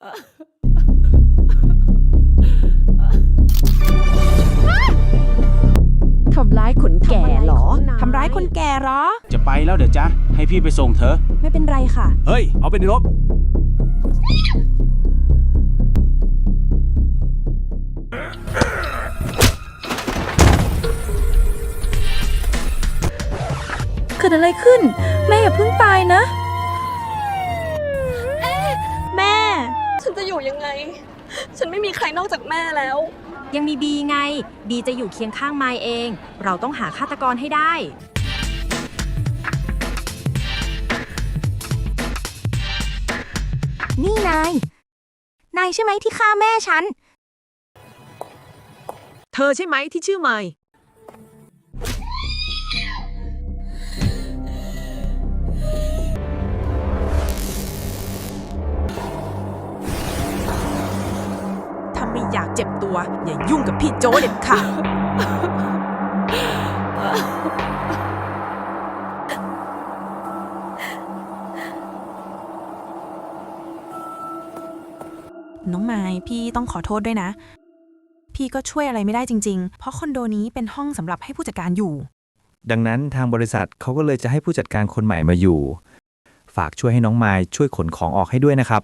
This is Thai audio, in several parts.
ทำร้ายคนแก่เหรอ ทำร้ายคนแก่เหรอ จะไปแล้วเดี๋ยวจ๊ะ ให้พี่ไปส่งเธอ ไม่เป็นไรค่ะ เฮ้ย เอาไปในรถเกิดอะไรขึ้น แม่อย่าเพิ่งตายนะ แม่ ฉันจะอยู่ยังไง ฉันไม่มีใครนอกจากแม่แล้ว ยังมีบีไง บีจะอยู่เคียงข้างไมค์เอง เราต้องหาฆาตกรให้ได้ นี่นาย นายใช่ไหมที่ฆ่าแม่ฉัน เธอใช่ไหมที่ชื่อไมค์ ตัว อย่ายุ่งกับพี่โจเด็ดขาดน้องไม้พี่ต้องขอโทษด้วยนะ พี่ก็ช่วยอะไรไม่ได้จริง ๆ เพราะคอนโดนี้เป็นห้องสำหรับให้ผู้จัดการอยู่ ดังนั้นทางบริษัทเขาก็เลยจะให้ผู้จัดการคนใหม่มาอยู่ ฝากช่วยให้น้องไมล์ช่วยขนของออกให้ด้วยนะครับ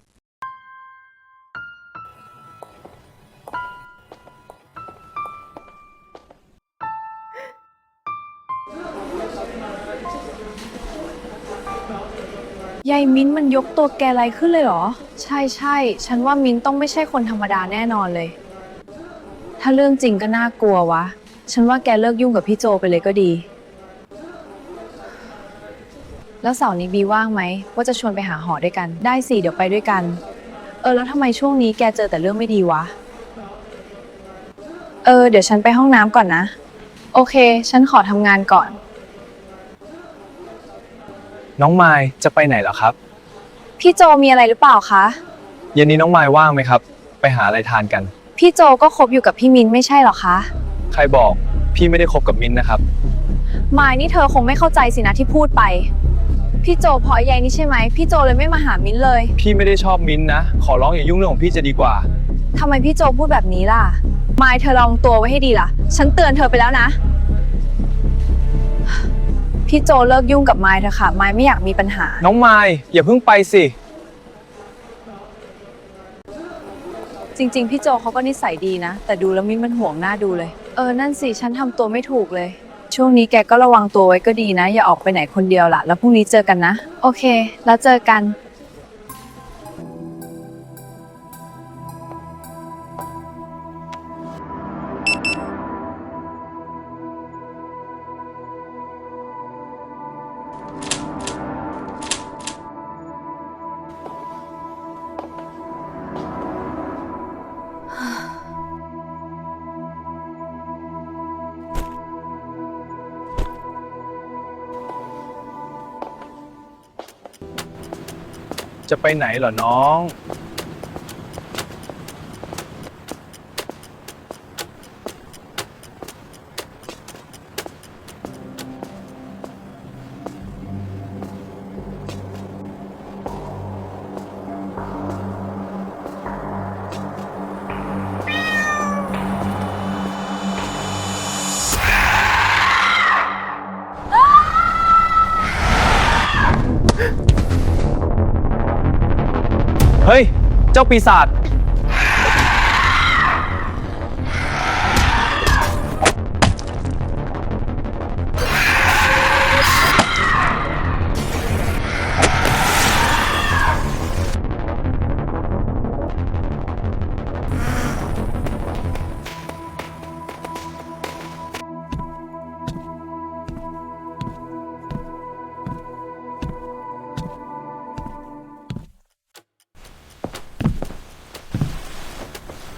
ยายมิ้นมันยกตัวแกอะไรขึ้นเลยเหรอ ใช่ใช่ฉันว่ามิ้นต้องไม่ใช่คนธรรมดาแน่นอนเลย ถ้าเรื่องจริงก็น่ากลัววะ ฉันว่าแกเลิกยุ่งกับพี่โจไปเลยก็ดี แล้วเสาร์นี้บีว่างไหมว่าจะชวนไปหาหอด้วยกัน ได้สิเดี๋ยวไปด้วยกัน เออแล้วทำไมช่วงนี้แกเจอแต่เรื่องไม่ดีวะ เออ เดี๋ยวฉันไปห้องน้ำก่อนนะ โอเค ฉันขอทำงานก่อน น้องไมล์จะไปไหนเหรอครับ พี่โจมีอะไรหรือเปล่าคะ เย็นนี้น้องไมล์ว่างไหมครับ ไปหาอะไรทานกัน พี่โจก็คบอยู่กับพี่มินไม่ใช่เหรอคะ ใครบอกพี่ไม่ได้คบกับมิ้นท์นะครับ มายนี่เธอคงไม่เข้าใจสินะที่พูดไป พี่โจพอใยนี่ใช่ไหม พี่โจเลยไม่มาหามิ้นเลยพี่ไม่ได้ชอบมิ้นท์นะ ขอร้องอย่ายุ่งเรื่องของพี่จะดีกว่า ทำไมพี่โจพูดแบบนี้ล่ะ มายเธอลองตัวไว้ให้ดีล่ะ ฉันเตือนเธอไปแล้วนะ พี่โจเลิกยุ่งกับมายเถอะค่ะมายไม่อยากมีปัญหา น้องไมล์อย่าเพิ่งไปสิ จริง ๆ พี่โจเขาก็นิสัยดีนะ แต่ดูแล้วมิ้นมันห่วงหน้าดูเลย เออ นั่นสิ ฉันทำตัวไม่ถูกเลย ช่วงนี้แกก็ระวังตัวไว้ก็ดีนะ อย่าออกไปไหนคนเดียวล่ะ แล้วพรุ่งนี้เจอกันนะ โอเค แล้วเจอกัน จะไปไหนเหรอน้อง เฮ้ย เจ้าปีศาจ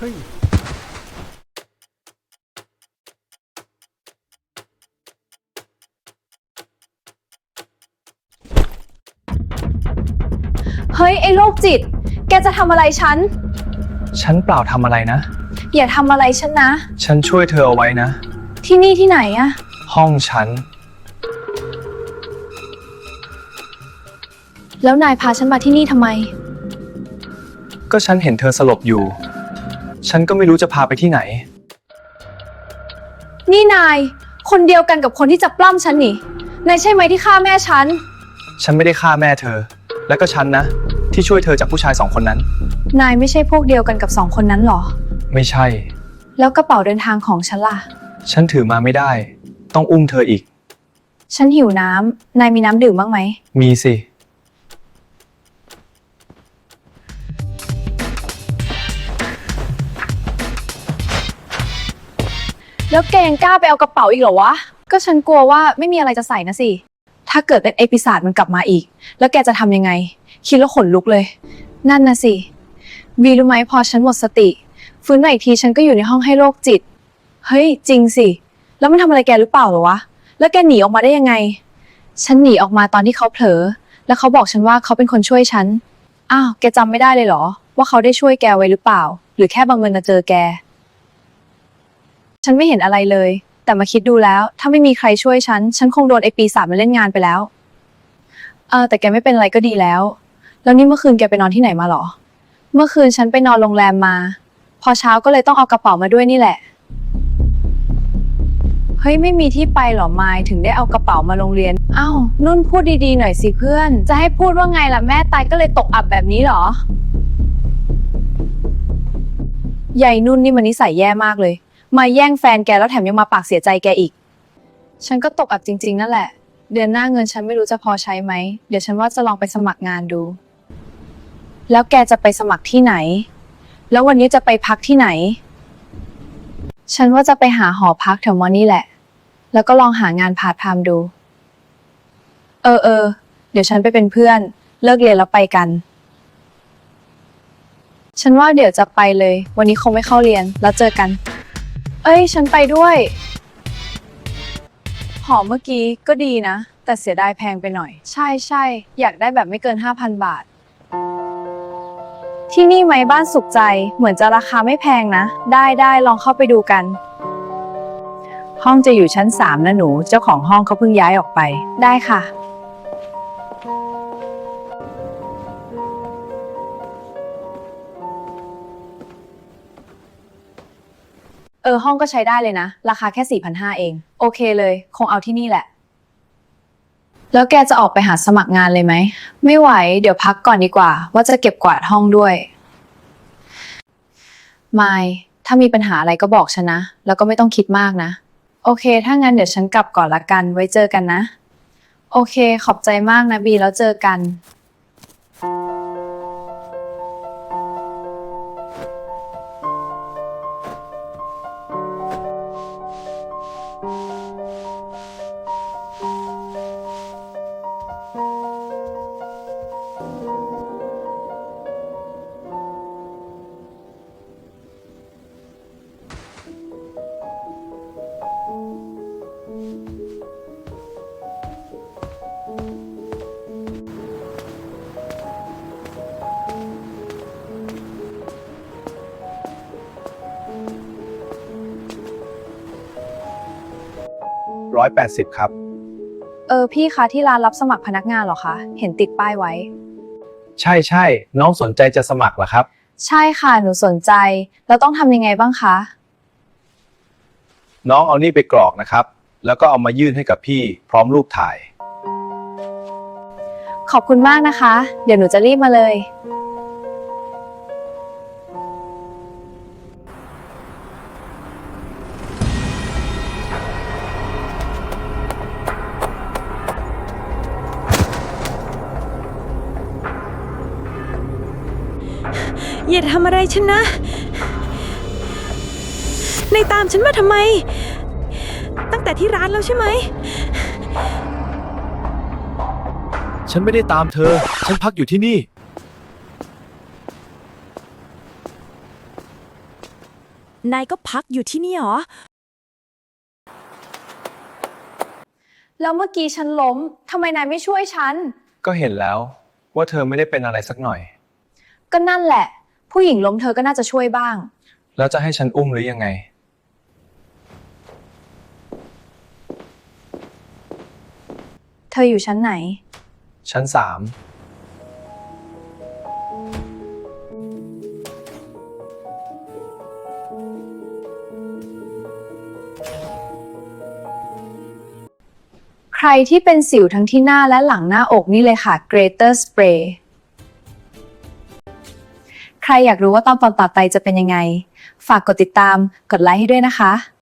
เฮ้ย ไอ้โรคจิต แกจะทำอะไรฉัน ฉันเปล่าทำอะไรนะ อย่าทำอะไรฉันนะ ฉันช่วยเธอเอาไว้นะ ที่นี่ที่ไหนอะ ห้องฉัน แล้วนายพาฉันมาที่นี่ทำไม ก็ฉันเห็นเธอสลบอยู่ ฉันก็ไม่รู้จะพาไปที่ไหน นี่นาย คนเดียวกันกับคนที่จะปล้ำฉันนี่ นายใช่ไหมที่ฆ่าแม่ฉัน ฉันไม่ได้ฆ่าแม่เธอ และก็ฉันนะ ที่ช่วยเธอจากผู้ชายสองคนนั้น นายไม่ใช่พวกเดียวกันกับสองคนนั้นหรอ ไม่ใช่ แล้วกระเป๋าเดินทางของฉันล่ะ ฉันถือมาไม่ได้ ต้องอุ้มเธออีก ฉันหิวน้ำ นายมีน้ำดื่มบ้างไหม มีสิ แล้วแกยังกล้าไปเอากระเป๋าอีกเหรอวะ ก็ฉันกลัวว่าไม่มีอะไรจะใส่นะสิ ถ้าเกิดเป็นเอพิศาจมันกลับมาอีก แล้วแกจะทำยังไง คิดแล้วขนลุกเลย นั่นนะสิวีรู้ไหมพอฉันหมดสติ ฟื้นมาอีกทีฉันก็อยู่ในห้องให้โรคจิต เฮ้ย จริงสิ แล้วมันทำอะไรแกหรือเปล่าเหรอวะ แล้วแกหนีออกมาได้ยังไง ฉันหนีออกมาตอนที่เขาเผลอ แล้วเขาบอกฉันว่าเขาเป็นคนช่วยฉัน อ้าว แกจำไม่ได้เลยเหรอ ว่าเขาได้ช่วยแกไว้หรือเปล่า หรือแค่บังเอิญมาเจอแก ฉันไม่เห็นอะไรเลย แต่มาคิดดูแล้ว ถ้าไม่มีใครช่วยฉัน ฉันคงโดนไอปีศาจมาเล่นงานไปแล้วเออแต่แกไม่เป็นอะไรก็ดีแล้ว แล้วนี่เมื่อคืนแกไปนอนที่ไหนมาหรอ เมื่อคืนฉันไปนอนโรงแรมมา พอเช้าก็เลยต้องเอากระเป๋ามาด้วยนี่แหละ เฮ้ยไม่มีที่ไปหรอไมายถึงได้เอากระเป๋ามาโรงเรียน อ้าวนุ่นพูดดีๆหน่อยสิเพื่อน จะให้พูดว่าไงล่ะแม่ตายก็เลยตกอับแบบนี้หรอ ใหญ่นุ่นนี่มันนิสัยแย่มากเลย มาแย่งแฟนแกแล้วแถมยังมาปากเสียใจแกอีก ฉันก็ตกอับจริง ๆ นั่นแหละ เดือนหน้าเงินฉันไม่รู้จะพอใช้ไหม เดี๋ยวฉันว่าจะลองไปสมัครงานดู แล้วแกจะไปสมัครที่ไหน แล้ววันนี้จะไปพักที่ไหน ฉันว่าจะไปหาหอพักแถวมอนี่แหละ แล้วก็ลองหางานพาร์ทไทม์ดู เออเออ เดี๋ยวฉันไปเป็นเพื่อน เลิกเรียนแล้วไปกัน ฉันว่าเดี๋ยวจะไปเลย วันนี้คงไม่เข้าเรียน แล้วเจอกัน เอ้ย ฉันไปด้วย หอมเมื่อกี้ก็ดีนะ แต่เสียดายแพงไปหน่อย ใช่ใช่อยากได้แบบไม่เกิน 5,000 บาท ที่นี่ไหมบ้านสุขใจ เหมือนจะราคาไม่แพงนะ ได้ได้ลองเข้าไปดูกัน ห้องจะอยู่ชั้น 3 นะหนู เจ้าของห้องเขาเพิ่งย้ายออกไป ได้ค่ะ เออห้องก็ใช้ได้เลยนะ ราคาแค่4,500เอง โอเคเลย คงเอาที่นี่แหละ แล้วแกจะออกไปหาสมัครงานเลยไหม ไม่ไหว เดี๋ยวพักก่อนดีกว่า ว่าจะเก็บกวาดห้องด้วย ไม่ถ้ามีปัญหาอะไรก็บอกฉันนะ แล้วก็ไม่ต้องคิดมากนะ โอเค ถ้างั้นเดี๋ยวฉันกลับก่อนละกัน ไว้เจอกันนะ โอเค ขอบใจมากนะบีแล้วเจอกัน ร้อยแปดสิบครับ เออพี่คะที่ร้านรับสมัครพนักงานเหรอคะ เห็นติดป้ายไว้ ใช่ใช่น้องสนใจจะสมัครเหรอครับ ใช่ค่ะหนูสนใจ แล้วต้องทำยังไงบ้างคะ น้องเอานี่ไปกรอกนะครับ แล้วก็เอามายื่นให้กับพี่พร้อมรูปถ่าย ขอบคุณมากนะคะ เดี๋ยวหนูจะรีบมาเลย อย่าทำอะไรฉันนะ ในตามฉันมาทำไม ตั้งแต่ที่ร้านแล้วใช่ไหม ฉันไม่ได้ตามเธอ ฉันพักอยู่ที่นี่ นายก็พักอยู่ที่นี่เหรอ แล้วเมื่อกี้ฉันล้ม ทำไมนายไม่ช่วยฉัน ก็เห็นแล้วว่าเธอไม่ได้เป็นอะไรสักหน่อย ก็นั่นแหละ ผู้หญิงล้มเธอก็น่าจะช่วยบ้าง แล้วจะให้ฉันอุ้มหรือยังไง เธออยู่ชั้นไหน ชั้นสามใครที่เป็นสิวทั้งที่หน้าและหลังหน้าอกนี่เลยค่ะ greater spray ใครอยากรู้ว่าตอนตอนต่อไปจะเป็นยังไง ฝากกดติดตาม กดไลค์ให้ด้วยนะคะ